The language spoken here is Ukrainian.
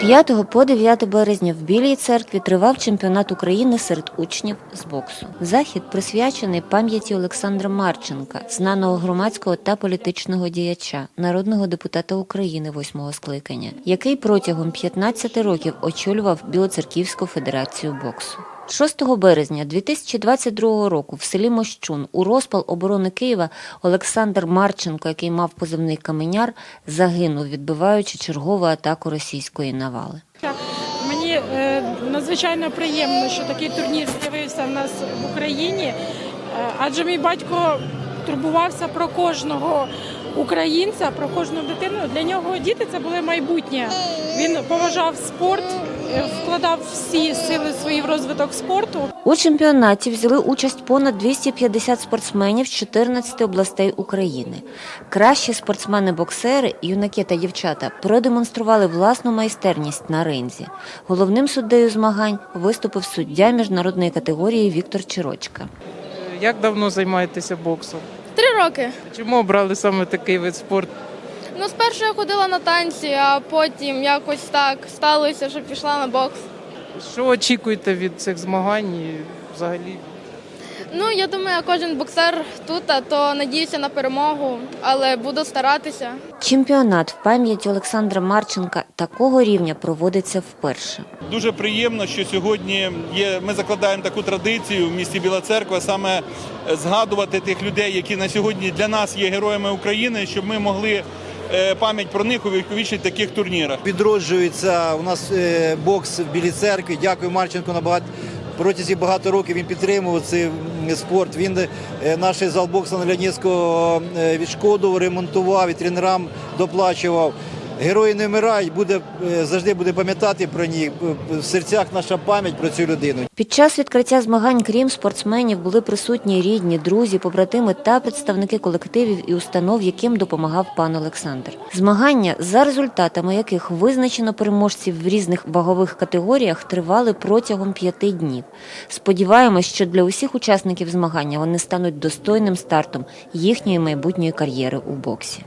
5 по 9 березня в Білій церкві тривав чемпіонат України серед учнів з боксу. Захід присвячений пам'яті Олександра Марченка, знаного громадського та політичного діяча, народного депутата України восьмого скликання, який протягом 15 років очолював Білоцерківську федерацію боксу. 6 березня 2022 року в селі Мощун у розпал оборони Києва Олександр Марченко, який мав позивний каменяр, загинув, відбиваючи чергову атаку російської навали. Мені е, надзвичайно приємно, що такий турнір з'явився в нас в Україні, е, адже мій батько турбувався про кожного українця, про кожну дитину. Для нього діти це були майбутнє. Він поважав спорт, вкладав всі сили свої в розвиток спорту. У чемпіонаті взяли участь понад 250 спортсменів з 14 областей України. Кращі спортсмени-боксери, юнаки та дівчата продемонстрували власну майстерність на ринзі. Головним суддею змагань виступив суддя міжнародної категорії Віктор Чирочка. Як давно займаєтеся боксом? Три роки. Чому обрали саме такий вид спорту? Ну, спершу я ходила на танці, а потім якось так сталося, що пішла на бокс. Що очікуєте від цих змагань і взагалі? Ну, я думаю, кожен боксер тут, а то надіюся на перемогу, але буду старатися. Чемпіонат в пам'яті Олександра Марченка такого рівня проводиться вперше. Дуже приємно, що сьогодні є. Ми закладаємо таку традицію в місті Біла Церква, саме згадувати тих людей, які на сьогодні для нас є героями України, щоб ми могли пам'ять про них у віковічних таких турнірах. Відроджується у нас е, бокс в Білій церкві. Дякую Марченко на багато. Протязі багато років він підтримував цей спорт. Він е, наш зал боксу на Лянівського е, відшкодував, ремонтував і тренерам доплачував. Герої не вмирають, буде е, завжди буде пам'ятати про них. В серцях наша пам'ять про цю людину. Під час відкриття змагань, крім спортсменів, були присутні рідні, друзі, побратими та представники колективів і установ, яким допомагав пан Олександр. Змагання, за результатами яких визначено переможців в різних вагових категоріях, тривали протягом п'яти днів. Сподіваємось, що для усіх учасників змагання вони стануть достойним стартом їхньої майбутньої кар'єри у боксі.